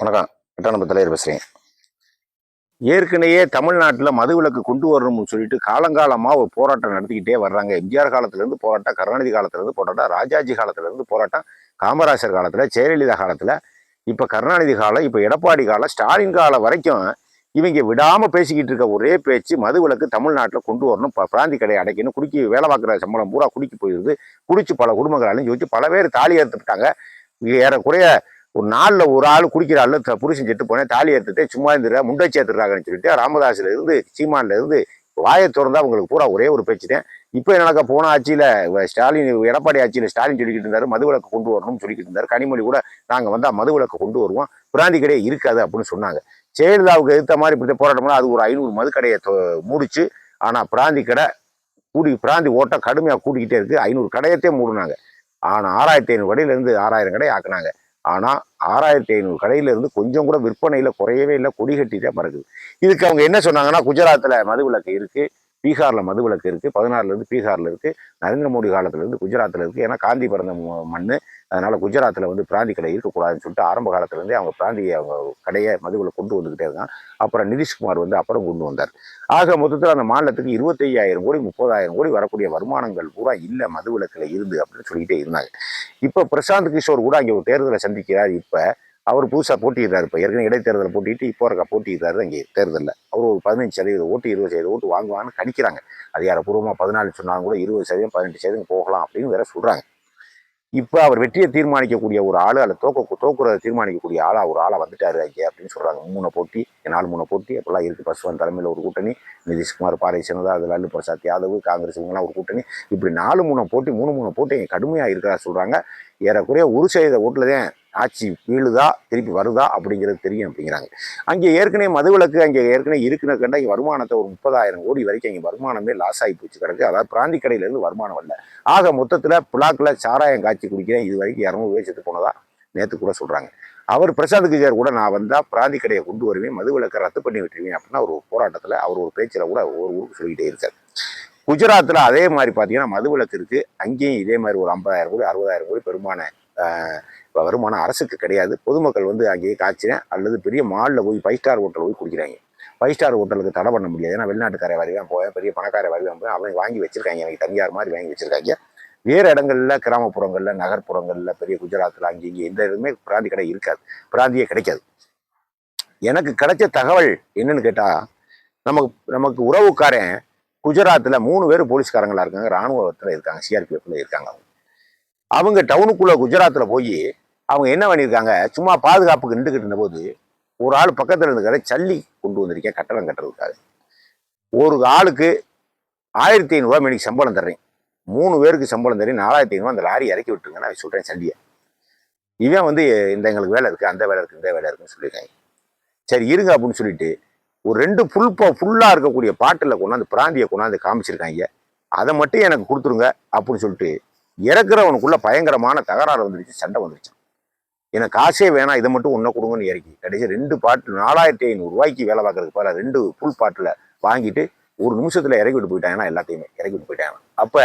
வணக்கம். எட்டாம் தலைவர் பேசுகிறேன் ஏற்கனவே தமிழ்நாட்டில் மதுவிலக்கு கொண்டு வரணும்னு சொல்லிட்டு காலங்காலமாக ஒரு போராட்டம் நடத்திக்கிட்டே வர்றாங்க. எம்ஜிஆர் காலத்திலேருந்து போராட்டம் கருணாநிதி காலத்திலேருந்து போராட்டம் ராஜாஜி காலத்திலேருந்து போராட்டம் காமராஜர் காலத்தில் ஜெயலலிதா காலத்தில். இப்போ கருணாநிதி காலம் இப்போ எடப்பாடி காலம் ஸ்டாலின் காலம் வரைக்கும் இவங்க விடாமல் பேசிக்கிட்டு இருக்க ஒரே பேச்சு மதுவிலக்கு தமிழ்நாட்டில் கொண்டு வரணும் பிராந்தி கடையை அடைக்கணும் குடிக்கி வேலை பார்க்குற சம்பளம் பூரா குடிக்கி போயிடுது குடிச்சு பல குடும்பங்கள் அழிஞ்சு பல பேர் தாலி ஏற்றுட்டாங்க ஏறக்குறைய ஒரு நாளில் ஒரு ஆள் குடிக்கிற ஆள் த- புருஷன் செட்டு போனேன் தாலி எடுத்துட்டு சும்மா இருந்துடுற முண்டை சேர்த்துறாங்கன்னு சொல்லிட்டு ராமதாசிலேருந்து இருந்து இருந்து வாயை திறந்தா அவங்களுக்கு பூரா ஒரே ஒரு பேச்சு தான் இப்போ நடக்க போன ஆட்சியில் ஸ்டாலின் எடப்பாடி ஆட்சியில் ஸ்டாலின் சொல்லிக்கிட்டு இருந்தார் மதுவிலக்கு கொண்டு வரணும்னு சொல்லிக்கிட்டு இருந்தார். கனிமொழி கூட நாங்கள் வந்தால் மதுவிலக்கு கொண்டு வருவோம். பிராந்தி கடையே இருக்காது அப்படின்னு சொன்னாங்க. ஜெயலலிதாவுக்கு எதிர்த்த மாதிரி இப்படி போராட்டம்னா அது ஒரு ஐநூறு மது கடையை தொ- ஆனால் பிராந்தி கடை கூடி பிராந்தி ஓட்டம் கடுமையாக கூட்டிக்கிட்டே இருக்குது ஐநூறு கடையத்தையும் மூடினாங்க. ஆனால் ஆறாயிரத்தி ஐநூறு கடையிலேருந்து ஆறாயிரம் கடை ஆக்குனாங்க. ஆனால் ஆறாயிரத்தி ஐநூறு கடையில இருந்து கொஞ்சம் கூட விற்பனையில் குறையவே இல்லை கொடி கட்டிட்டே மறக்குது இதுக்கு அவங்க என்ன சொன்னாங்கன்னா குஜராத்தில் மதுவிலக்கு இருக்குது பீகாரில் மதுவிலக்கு இருக்குது பதினாறுலேருந்து பீகாரில் இருக்குது நரேந்திர மோடி காலத்துலேருந்து குஜராத்தில் இருக்குது ஏன்னா காந்தி பிறந்த ம- அதனால் குஜராத்தில் வந்து பிராந்தி கடை இருக்கக்கூடாதுன்னு சொல்லிட்டு ஆரம்ப காலத்துலேருந்தே அவங்க பிராந்திய அவங்க கடையை மதுவில் கொண்டு வந்துக்கிட்டே இருக்காங்க அப்புறம் நிதிஷ்குமார் வந்து அப்புறம் கொண்டு வந்தார். ஆக மொத்தத்தில் அந்த மாநிலத்துக்கு இருபத்தையாயிரம் கோடி முப்பதாயிரம் கோடி வரக்கூடிய வருமானங்கள் பூரா இல்லை மதுவிலக்கில் இருந்து அப்படின்னு சொல்லிக்கிட்டே இருந்தாங்க. இப்போ பிரசாந்த் கிஷோர் கூட அங்கே ஒரு தேர்தலை சந்திக்கிறார் இப்போ. அவர் புதுசாக போட்டியிடுறாரு இப்போ. ஏற்கனவே இடைத்தேர்தலை போட்டிட்டு இப்போ இருக்கா போட்டியிடுறாரு அங்கே தேர்தலில். அவர் ஒரு பதினஞ்சு சதவீதம் ஓட்டு இருபது சதவீதம் ஓட்டு வாங்குவாங்கன்னு கணிக்கிறாங்க. அதிகாரப்பூர்வமாக பதினாலு சொன்னாங்க கூட இருபது சதவீதம் பதினெட்டு சதவீதம் போகலாம் அப்படின்னு வேற சொல்கிறாங்க இப்போ அவர் வெற்றியை தீர்மானிக்கக்கூடிய ஒரு ஆள் அல்ல தோக்க தோக்குறதை தீர்மானிக்கக்கூடிய ஆளாக ஒரு ஆளாக வந்துட்டாரு ஐயா அப்படின்னு சொல்கிறாங்க மூணு போட்டி நாலு மூணு போட்டி. அப்பெல்லாம் இருக்குது பசுவன் தலைமையில் ஒரு கூட்டணி நிதிஷ்குமார் பாறை அது லல்லு பிரசாத் யாதவ் காங்கிரஸ் இவங்கெல்லாம் ஒரு கூட்டணி. இப்படி நாலு மூணு போட்டி மூணு மூணு போட்டி கடுமையாக இருக்கிறதா சொல்கிறாங்க ஏறக்குறைய ஒரு சதவீத ஓட்டில் தான் ஆட்சி வீழுதா திருப்பி வருதா அப்படிங்கிறது தெரியும் அப்படிங்கிறாங்க. அங்கே ஏற்கனவே மதுவிலக்கு அங்கே ஏற்கனவே இருக்குன்னு கண்டா இங்கே வருமானத்தை ஒரு முப்பதாயிரம் கோடி வரைக்கும் அங்கே வருமானமே லாஸ் ஆகி போச்சு கிடக்கு. அதாவது பிராந்தி கடையிலேருந்து வருமானம் வரல. ஆக மொத்தத்தில் புலாக்கில் சாராயம் காய்ச்சி குடிக்கிறேன். இது வரைக்கும் இரநூறு பேர் செத்து போனதா நேற்று கூட சொல்கிறாங்க அவர் பிரசாந்த் கிஜார் கூட நான் வந்தால் பிராந்தி கடையை கொண்டு வருவேன் மதுவிலக்கை ரத்து பண்ணி விட்டுருவேன் அப்படின்னா ஒரு போராட்டத்தில் அவர் ஒரு பேச்சில் கூட ஒரு ஊருக்கு சொல்லிக்கிட்டே இருக்கார். குஜராத்தில் அதே மாதிரி பார்த்தீங்கன்னா மதுவிலக்கு இருக்குது அங்கேயும் இதே மாதிரி ஒரு ஐம்பதாயிரம் கோடி அறுபதாயிரம் கோடி பெருமான இப்போ வருமானம் அரசுக்கு கிடையாது. பொதுமக்கள் வந்து அங்கேயே காய்ச்சினேன் அல்லது பெரிய மாலில் போய் ஃபைவ் ஸ்டார் ஹோட்டல் போய் குடிக்கிறாங்க. ஃபைவ் ஸ்டார் ஹோட்டலுக்கு தடை பண்ண முடியாது. ஏன்னா வெளிநாட்டுக்கார வருவான் போவேன் பெரிய பணக்கார வருவான் போய் அவங்க வாங்கி வச்சிருக்காங்க. எனக்கு தனியார் மாதிரி வாங்கி வச்சுருக்காங்க. வேறு இடங்களில் கிராமப்புறங்களில் நகர்ப்புறங்களில் பெரிய குஜராத்தில் அங்கே இங்கே எந்த இதுவுமே பிராந்தி கடை இருக்காது. பிராந்தியே கிடைக்காது. எனக்கு கிடைச்ச தகவல் என்னன்னு கேட்டால் நமக்கு நமக்கு உறவுக்காரன் குஜராத்தில் மூணு பேர் போலீஸ்காரங்களா இருக்காங்க. ராணுவத்தில் இருக்காங்க. சிஆர்பிஎஃப்ல இருக்காங்க அவங்க. அவங்க டவுனுக்குள்ளே குஜராத்தில் போய் அவங்க என்ன பண்ணியிருக்காங்க சும்மா பாதுகாப்புக்கு நின்றுக்கிட்டு இருந்தபோது ஒரு ஆள் பக்கத்தில் இருக்கிற சல்லி கொண்டு வந்திருக்கேன். கட்டணம் கட்டுறதுக்காக. ஒரு ஆளுக்கு ஆயிரத்தி ஐநூறுரூவா மணிக்கு சம்பளம் தர்றேன். மூணு பேருக்கு சம்பளம் தரேன் நாலாயிரத்தி ஐநூறுவா அந்த லாரி இறக்கி விட்டுருங்கன்னு நான் சொல்கிறேன் சல்லியை. இவன் வந்து இந்த எங்களுக்கு வேலை இருக்குது அந்த வேலை இருக்குது இந்த வேலை இருக்குன்னு சொல்லியிருக்காங்க. சரி இருங்க அப்படின்னு சொல்லிட்டு ஒரு ரெண்டு ஃபுல் ஃபுல்லாக இருக்கக்கூடிய பாட்டில் கொண்டாந்து பிராந்தியை கொண்டாந்து காமிச்சிருக்காங்க. அதை மட்டும் எனக்கு கொடுத்துருங்க அப்படின்னு சொல்லிட்டு இறக்குறவனுக்குள்ள பயங்கரமான தகராறு வந்துருச்சு சண்டை வந்துருச்சு. எனக்கு காசே வேணாம் இதை மட்டும் ஒன்றை கொடுங்கன்னு இறக்கி. கடைசி ரெண்டு பாட்டில் நாலாயிரத்தி ஐநூறுரூவாய்க்கு வேலை பார்க்கறதுக்கு பல ரெண்டு ஃபுல் பாட்டில் வாங்கிட்டு ஒரு நிமிஷத்தில் இறக்கி விட்டு போயிட்டாங்கன்னா எல்லாத்தையுமே இறக்கி விட்டு போயிட்டாங்க. அப்போ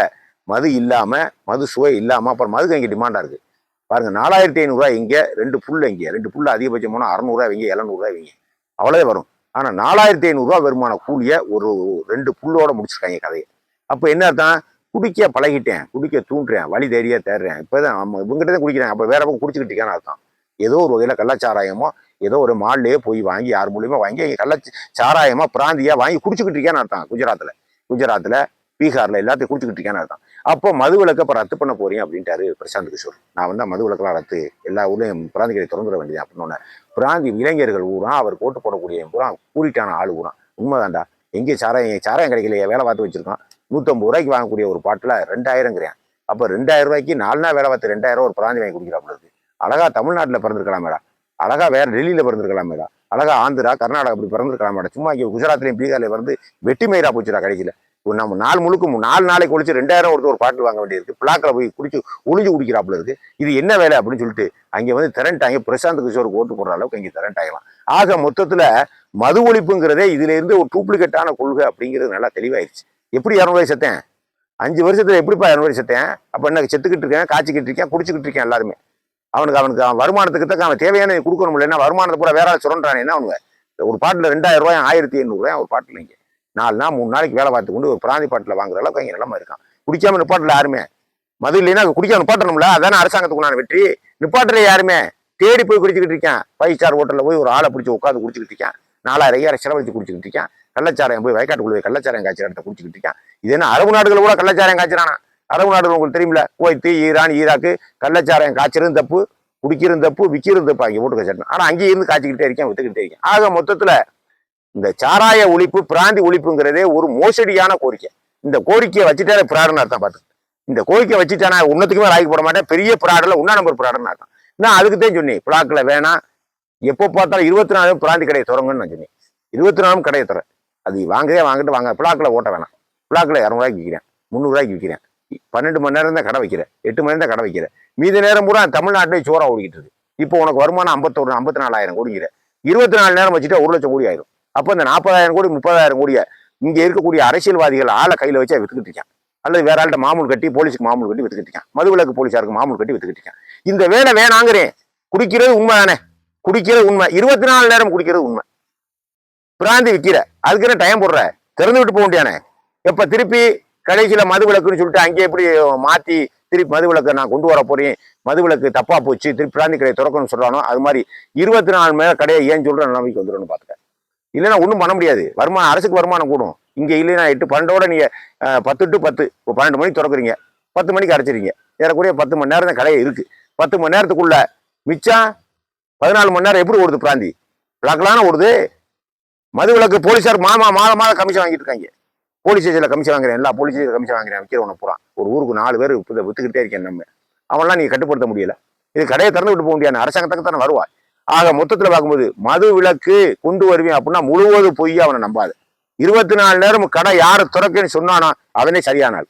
மது இல்லாமல் மது சுவை இல்லாமல் அப்புறம் மதுக்கு இங்கே டிமாண்டாக இருக்குது பாருங்க நாலாயிரத்தி ஐநூறுரூவா இங்கே ரெண்டு புல் இங்கே ரெண்டு புல் அதிகபட்சம் போனால் அறநூறுவா வைங்க எழுநூறுவா வைங்க அவ்வளோவே வரும். ஆனால் நாலாயிரத்தி ஐநூறுரூவா வருமான கூலியை ஒரு ரெண்டு புல்லோட முடிச்சிருக்காங்க கதையை. அப்போ என்ன அர்த்தம்? குடிக்க பழகிட்டேன் குடிக்க தூண்டுறேன் வழி தேடியா தேடுறேன். இப்போதான் நம்ம இவங்ககிட்ட தான் குடிக்கிறேன் அப்போ வேற பக்கம் குடிச்சுக்கிட்டு இருக்கேன்னு அர்த்தம். ஏதோ ஒரு வகையில் கள்ளச்சாராயமோ ஏதோ ஒரு மால்லையே போய் வாங்கி யார் மூலியமாக வாங்கி இங்க கள்ள பிராந்தியாக வாங்கி குடிச்சுக்கிட்டு இருக்கேன்னு அர்த்தம். குஜராத்தில் குஜராத்தில் பீகாரில் எல்லாத்தையும் குடிச்சுக்கிட்டு இருக்கேன்னு அர்த்தம். அப்போ மது விளக்க இப்போ ரத்து பண்ண போறீங்க அப்படின்ட்டாரு பிரசாந்த் கிஷோர். நான் வந்து மதுவிலக்கெல்லாம் ரத்து எல்லா ஊர்லையும் பிராந்திகளை திறந்துட வேண்டியது அப்படின்னு பிராந்தி இளைஞர்கள் ஊரா அவர் கோட்டு போடக்கூடிய பூரா கூட்டிட்டான ஆள் ஊரா. உண்மைதான்டா. எங்கே சாராயம் சாராயம் கிடைக்கலையே வேலை பார்த்து வச்சிருக்கான். நூற்றம்பது ரூபாய்க்கு வாங்கக்கூடிய ஒரு பாட்டில் ரெண்டாயிரங்கிறேன் அப்போ ரெண்டாயிரம் ரூபாய்க்கு நாலு நாள் வேலை பார்த்து ரெண்டாயிரம் ஒரு பிராந்தி வாங்கி குடிக்கிறாப்புல இருக்கு. அழகா தமிழ்நாட்டில் பிறந்திருக்கலாமேடா. அழகா வேற டெல்லியில் பிறந்திருக்கலாமேடா. அழகா ஆந்திரா கர்நாடகா அப்படி பிறந்திருக்கலாம் மேடம் சும்மா இங்கே குஜராத்லேயும் பீகார்லேயும் பிறந்து வெட்டி மயிரா போச்சுடா கடைசியில். நம்ம நாலு முழுக்க மு- நாலு நாளைக்கு ஒழிச்சு ரெண்டாயிரம் ஒருத்தர் ஒரு பாட்டில் வாங்க வேண்டியிருக்கு. பிளாக்கில் போய் குடிச்சு ஒளிஞ்சு குடிக்கிறாப்புல இருக்கு. இது என்ன வேலை அப்படின்னு சொல்லிட்டு அங்கே வந்து திரண்டாங்க பிரசாந்த் கிஷோருக்கு ஓட்டு போடுற அளவுக்கு இங்கே திரண்டாங்கலாம் ஆக மொத்தத்தில் மது ஒழிப்புங்கிறதே இதுல இருந்து ஒரு டூப்ளிகேட்டான கொள்கை அப்படிங்கிறது நல்லா தெளிவாயிருச்சு. எப்படி இரநூறுவாய் செத்தேன்? அஞ்சு வருஷத்துல எப்படிப்பா இரநூறு செத்தேன்? அப்போ என்ன செத்துக்கிட்டு இருக்கேன் காய்ச்சிக்கிட்டு இருக்கேன் குடிச்சிக்கிட்டு இருக்கேன் எல்லாருமே. அவனுக்கு அவனுக்கு அவன் வருமானத்துக்கு தக்க அவன் தேவையான கொடுக்கணும் இல்லைன்னா வருமானத்தை பூரா வேற சுரண்டானே என்ன அவனுங்க ஒரு பாட்டில் ரெண்டாயிரம் ரூபாய் ஆயிரத்தி எண்ணூறுரூவாய் ஒரு பாட்டில் இங்கே. நாலு நாள் மூணு நாளைக்கு வேலை பார்த்து கொண்டு ஒரு பிராந்தி பாட்டில் வாங்குற அளவுக்கு அங்கே நிலமா இருக்கான். குடிக்காம நிப்பாட்டில் யாருமே? மது இல்லைன்னா குடிக்காம நிப்பாட்டணும்ல? அதானே அரசாங்கத்துக்கு நான் வெற்றி. நிப்பாட்டல யாருமே? தேடி போய் குடிச்சுக்கிட்டு இருக்கேன். ஃபைவ் ஸ்டார் ஹோட்டலில் போய் ஒரு ஆளை பிடிச்சி உட்காந்து குடிச்சிக்கிட்டு இருக்கேன். நாலாயிரம் ஐயாயிரம் செலவழிச்சு குடிச்சிக்கிட்டு இருக்கேன். கள்ளச்சாராயம் போய் வயக்காட்டுக்குள்ள போய் காய்ச்சல் இடத்த குடிச்சிக்கிட்டு இருக்கேன். இது என்ன அரபு நாடுகள் கூட கள்ளச்சாரம் காய்ச்சறானா? அரபு நாடுகள் உங்களுக்கு தெரியுமில? குவைத்து ஈரான் ஈராக்கு கள்ளச்சாராயம் காய்ச்சலும் தப்பு குடிக்கிறது தப்பு விற்கிறது தப்பு. அங்கே போட்டு கச்சட்டணும் ஆனால் அங்கேயே இருந்து காய்ச்சிக்கிட்டே இருக்கேன் வித்துக்கிட்டே இருக்கேன். ஆக மொத்தத்தில் இந்த சாராய ஒழிப்பு பிராந்தி ஒழிப்புங்கிறதே ஒரு மோசடியான கோரிக்கை. இந்த கோரிக்கையை வச்சுட்டாலே பிராடுன்னு அர்த்தம் பார்த்து இந்த கோரிக்கை வச்சுட்டானா உன்னத்துக்குமே ராய்க்கு போட மாட்டேன் பெரிய பிராடில் உண்ணா நம்பர் பிராடுன்னு அர்த்தம். நான் அதுக்கு தான் சொன்னேன் பிளாக்கில் வேணாம் எப்போ பார்த்தாலும் இருபத்தி நாலு பிராந்தி கடையை திறங்கன்னு நான் சொன்னேன். இருபத்தி நாலும் கடையை தரேன் அது வாங்கவே வாங்கிட்டு வாங்க பிளாக்கில் ஓட்ட வேணாம். பிளாக்கில் இரநூறுவாய்க்கு விற்கிறேன் முந்நூறுவாய்க்கு விற்கிறேன் பன்னெண்டு மணி நேரம் தான் கடை வைக்கிறேன் எட்டு மணி நேரம் தான் கடை வைக்கிறேன். மீதி நேரம் பூரா தமிழ்நாட்டிலே சோறா ஓடிக்கிட்டு இருக்கு. இப்போ உனக்கு வருமானம் ஐம்பத்தொரு ஐம்பத்தி நாலாயிரம் கோடிங்கிற. இருபத்தி நாலு நேரம் வச்சுட்டா ஒரு லட்சம் கோடி ஆயிரும். அப்போ இந்த நாற்பதாயிரம் கோடி முப்பதாயிரம் கோடியை இங்கே இருக்கக்கூடிய அரசியல்வாதிகள் ஆளை கையில் வச்சு வித்துக்கிட்டு இருக்கான். அல்லது வேற ஆள்கிட்ட மாமூல் கட்டி போலீஸுக்கு மாமூல் கட்டி வித்துக்கிட்டு இருக்கான். மதுவிலக்கு போலீஸாருக்கு மாமூல் கட்டி வித்துக்கிட்டு இருக்கான். இந்த வேலை வேணாங்கிறேன். குடிக்கிறது உண்மை தானே குடிக்கிறது உண்மை. இருபத்தி நாலு நேரம் குடிக்கிறது உண்மை. பிராந்தி விற்கிற அதுக்குன்னு டைம் போடுற? திறந்து விட்டு போக முடியானே எப்போ திருப்பி கடைசியில் மது விளக்குன்னு சொல்லிட்டு அங்கே எப்படி மாற்றி திருப்பி மது விளக்கை நான் கொண்டு வர போறேன்? மது விளக்கு தப்பாக போச்சு. திருப்பி பிராந்தி கடையை திறக்கணும்னு சொல்கிறானோ அது மாதிரி இருபத்தி நாலு மேலே கடையை ஏன் சொல்கிற நிலைமைக்கு வந்துடும் பாத்துக்க இல்லைன்னா ஒன்றும் பண்ண முடியாது. வருமானம் அரசுக்கு வருமானம் கூடும். இங்கே இல்லைன்னா எட்டு பன்னெண்டோட நீங்கள் பத்து டு பத்து இப்போ பன்னெண்டு மணிக்கு திறக்குறீங்க. பத்து மணிக்கு அரைச்சிருங்க ஏறக்குறைய பத்து மணி நேரம் தான் கடையை இருக்குது பத்து மணி நேரத்துக்குள்ள மிச்சம் பதினாலு மணி நேரம் எப்படி ஓடுது பிராந்தி? விளக்கலான ஓடுது. மது விளக்கு போலீஸார் மாமா மாத மாதம் கமிஷன் வாங்கிட்டு இருக்காங்க. போலீஸ் ஸ்டேஷனில் கமிஷன் வாங்குறேன். எல்லா போலீஸ் ஸ்டேஷன் கமிஷன் வாங்குறேன். விற்கிறவனை பூரா ஒரு ஊருக்கு நாலு பேர் இப்போ வித்துக்கிட்டே இருக்கேன் நம்ம. அவன்லாம் நீங்கள் கட்டுப்படுத்த முடியல. இது கடையை திறந்து விட்டு போக முடியாது. அரசாங்கத்துக்கு தானே வருவாள் ஆக மொத்தத்தில் பார்க்கும்போது மது விலக்கு கொண்டு வருவேன் அப்படின்னா முழுவதும் பொய் அவனை நம்பாது. இருபத்தி நாலு நேரம் கடை யார் திறக்குன்னு சொன்னானா அவனே சரியானாள்.